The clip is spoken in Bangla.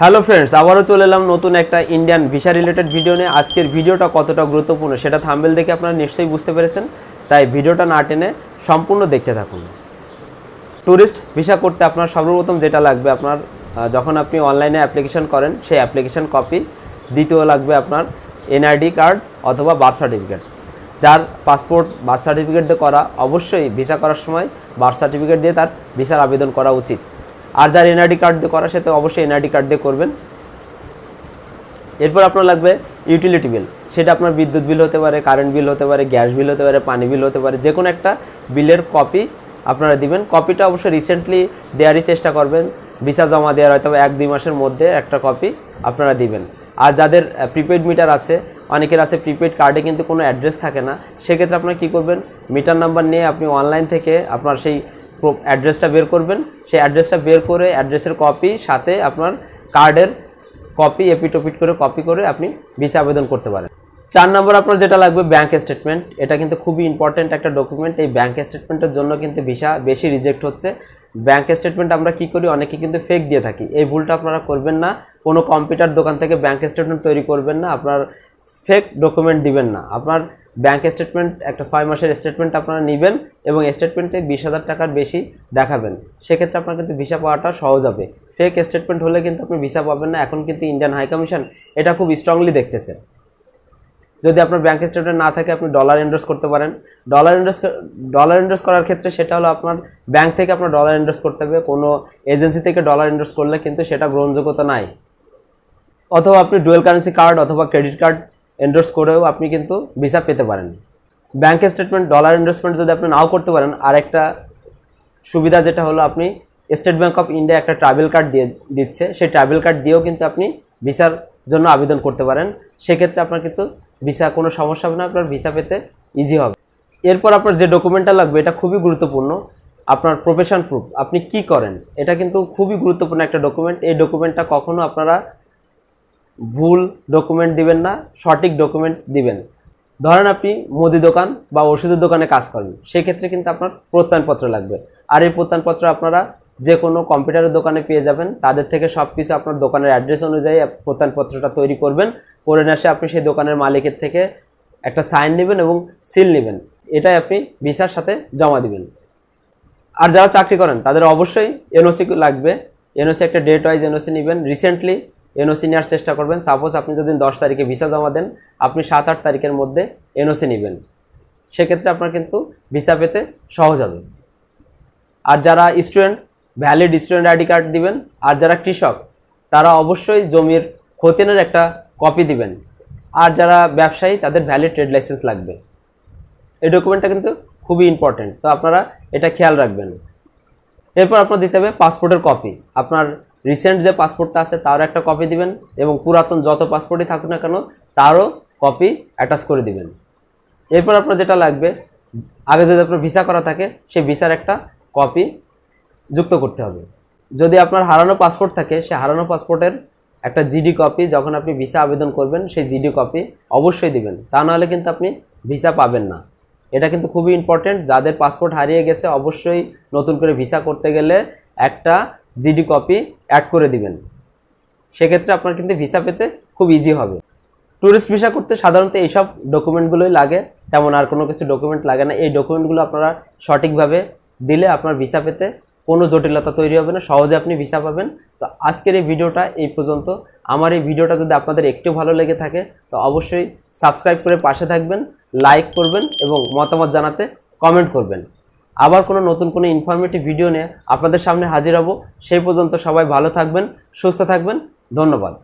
হ্যালো ফ্রেন্ডস, আবারও চলে এলাম নতুন একটা ইন্ডিয়ান ভিসা রিলেটেড ভিডিও নিয়ে। আজকের ভিডিওটা কতটা গুরুত্বপূর্ণ সেটা থাম্বেল দেখে আপনারা নিশ্চয়ই বুঝতে পেরেছেন। তাই ভিডিওটা না টেনে সম্পূর্ণ দেখতে থাকুন। ট্যুরিস্ট ভিসা করতে আপনার সর্বপ্রথম যেটা লাগবে আপনার যখন আপনি অনলাইনে অ্যাপ্লিকেশন করেন, সেই অ্যাপ্লিকেশন কপি দ্বিতীয় লাগবে আপনার এনআইডি কার্ড অথবা বার্থ সার্টিফিকেট যার পাসপোর্ট বার্থ সার্টিফিকেট দিয়ে করা, অবশ্যই ভিসা করার সময় বার্থ সার্টিফিকেট দিয়ে তার ভিসার আবেদন করা উচিত। আর যার এনআইডি কার্ড দিয়ে করা সে তো অবশ্যই এনআইডি কার্ড দিয়ে করবেন। এরপর আপনার লাগবে ইউটিলিটি বিল সেটা আপনার বিদ্যুৎ বিল হতে পারে কারেন্ট বিল হতে পারে গ্যাস বিল হতে পারে, পানি বিল হতে পারে যে কোনো একটা বিলের কপি আপনারা দিবেন। কপিটা অবশ্যই রিসেন্টলি দেওয়ারই চেষ্টা করবেন। ভিসা জমা দেওয়ার হয়তো এক দুই মাসের মধ্যে একটা কপি আপনারা দিবেন। আর যাদের প্রিপেড মিটার আছে, অনেকের আছে প্রিপেড কার্ডে কিন্তু কোনো অ্যাড্রেস থাকে না। সেক্ষেত্রে আপনারা কী করবেন? মিটার নাম্বার নিয়ে আপনি অনলাইন থেকে আপনার সেই অ্যাড্রেসটা বের করবেন। সেই অ্যাড্রেসটা বের করে অ্যাড্রেসের কপি সাথে আপনার কার্ডের কপি এপিটোপিট করে কপি করে আপনি ভিসা আবেদন করতে পারেন। চার নম্বর আপনার যেটা লাগবে ব্যাংক স্টেটমেন্ট এটা কিন্তু খুবই ইম্পর্ট্যান্ট একটা ডকুমেন্ট এই ব্যাংক স্টেটমেন্টের জন্য কিন্তু ভিসা বেশি রিজেক্ট হচ্ছে। ব্যাংক স্টেটমেন্ট আমরা কি করি? অনেকে কিন্তু ফেক দিয়ে থাকি। এই ভুলটা আপনারা করবেন না। কোনো কম্পিউটার দোকান থেকে ব্যাংক স্টেটমেন্ট তৈরি করবেন না। আপনার ফেক ডকুমেন্ট দিবেন না। আপনার ব্যাংক স্টেটমেন্ট একটা ছয় মাসের স্টেটমেন্ট আপনারা নেবেন এবং স্টেটমেন্টে বিশ হাজার টাকার বেশি দেখাবেন। সেক্ষেত্রে আপনার কিন্তু ভিসা পাওয়াটা সহজ হবে। ফেক স্টেটমেন্ট হলে কিন্তু আপনি ভিসা পাবেন না। এখন কিন্তু ইন্ডিয়ান হাই কমিশন এটা খুব স্ট্রংলি দেখতেছে। যদি আপনার ব্যাংক স্টেটমেন্ট না থাকে, আপনি ডলার এন্ডোর্স করতে পারেন। ডলার এন্ডোর্স ডলার এন্ডোর্স করার ক্ষেত্রে সেটা হলো আপনার ব্যাংক থেকে আপনার ডলার এন্ডোর্স করতে হবে। কোনো এজেন্সি থেকে ডলার এন্ডোর্স করলে কিন্তু সেটা গ্রহণযোগ্যতা নাই। অথবা আপনি ডুয়েল কারেন্সি কার্ড অথবা ক্রেডিট কার্ড এন্ডোর্স করেও আপনি কিন্তু ভিসা পেতে পারেন। ব্যাংক স্টেটমেন্ট ডলার এন্ডোর্সমেন্ট যদি আপনি নাও করতে পারেন, আরেকটা সুবিধা যেটা হলো আপনি স্টেট ব্যাঙ্ক অফ ইন্ডিয়া একটা ট্রাভেল কার্ড দিয়ে দিচ্ছে। সেই ট্রাভেল কার্ড দিয়েও কিন্তু আপনি ভিসার জন্য আবেদন করতে পারেন। সেক্ষেত্রে আপনার কিন্তু ভিসা কোনো সমস্যা হবে না, আপনার ভিসা পেতে ইজি হবে। এরপর আপনার যে ডকুমেন্টটা লাগবে, এটা খুবই গুরুত্বপূর্ণ। আপনার প্রফেশন প্রুফ আপনি কি করেন? এটা কিন্তু খুবই গুরুত্বপূর্ণ একটা ডকুমেন্ট এই ডকুমেন্টটা কখনো আপনারা ভুল ডকুমেন্ট দিবেন না, সঠিক ডকুমেন্ট দিবেন। ধরেন আপনি মুদি দোকান বা ওষুধের দোকানে কাজ করেন, সেক্ষেত্রে কিন্তু আপনার প্রত্যয়নপত্র লাগবে। আর এই প্রত্যয়নপত্র আপনারা যে কোনো কম্পিউটারের দোকানে পেয়ে যাবেন, তাদের থেকে সব কিছু আপনার দোকানের অ্যাড্রেস অনুযায়ী প্রত্যয়নপত্রটা তৈরি করবেন। করে এসে আপনি সেই দোকানের মালিকের থেকে একটা সাইন নেবেন এবং সিল নেবেন। এটাই আপনি ভিসার সাথে জমা দিবেন। আর যারা চাকরি করেন, তাদের অবশ্যই এনওসি লাগবে। এনওসি একটা ডেট ওয়াইজ এনওসি নেবেন। রিসেন্টলি এনওসি নেওয়ার চেষ্টা করবেন। সাপোজ আপনি যদি দশ তারিখে ভিসা জমা দেন, আপনি সাত আট তারিখের মধ্যে এনওসি নেবেন। সেক্ষেত্রে আপনার কিন্তু ভিসা পেতে সহজ হবে। আর যারা student valid student ID card দিবেন, আর যারা কৃষক, তারা অবশ্যই জমির খতিয়ানের একটা কপি দিবেন। আর যারা ব্যবসায়ী, তাদের ভ্যালিড ট্রেড লাইসেন্স লাগবে। এই ডকুমেন্টটা কিন্তু খুবই ইম্পর্টেন্ট তো আপনারা এটা খেয়াল রাখবেন। এরপর আপনার দিতে হবে পাসপোর্টের কপি আপনার রিসেন্ট যে পাসপোর্টটা আছে, তারও একটা কপি দিবেন এবং পুরাতন যত পাসপোর্টই থাকুক না কেন, তারও কপি অ্যাটাচ করে দিবেন। এরপর আপনার যেটা লাগবে, আগে যদি আপনার ভিসা করা থাকে, সেই ভিসার একটা কপি যুক্ত করতে হবে। যদি আপনার হারানো পাসপোর্ট থাকে সে হারানো পাসপোর্টের একটা জিডি কপি যখন আপনি ভিসা আবেদন করবেন, সেই জিডি কপি অবশ্যই দিবেন। তা নাহলে কিন্তু আপনি ভিসা পাবেন না। এটা কিন্তু খুবই ইম্পর্টেন্ট যাদের পাসপোর্ট হারিয়ে গেছে, অবশ্যই নতুন করে ভিসা করতে গেলে একটা জিডি কপি অ্যাড করে দিবেন। সেক্ষেত্রে আপনার কিন্তু ভিসা পেতে খুব ইজি হবে। ট্যুরিস্ট ভিসা করতে সাধারণত এইসব ডকুমেন্টগুলোই লাগে। তেমন আর কোনো কিছু ডকুমেন্ট লাগে না। এই ডকুমেন্টগুলো আপনারা সঠিকভাবে দিলে আপনার ভিসা পেতে কোনো জটিলতা তৈরি হবে না। সহজে আপনি ভিসা পাবেন। তো আজকের এই ভিডিওটা এই পর্যন্ত। আমার এই ভিডিওটা যদি আপনাদের একটু ভালো লেগে থাকে, তো অবশ্যই সাবস্ক্রাইব করে পাশে থাকবেন লাইক করবেন এবং মতামত জানাতে কমেন্ট করবেন। আবার কোনো নতুন কোনো ইনফরমেটিভ ভিডিও নিয়ে আপনাদের সামনে হাজির হব। সেই পর্যন্ত সবাই ভালো থাকবেন, সুস্থ থাকবেন। ধন্যবাদ।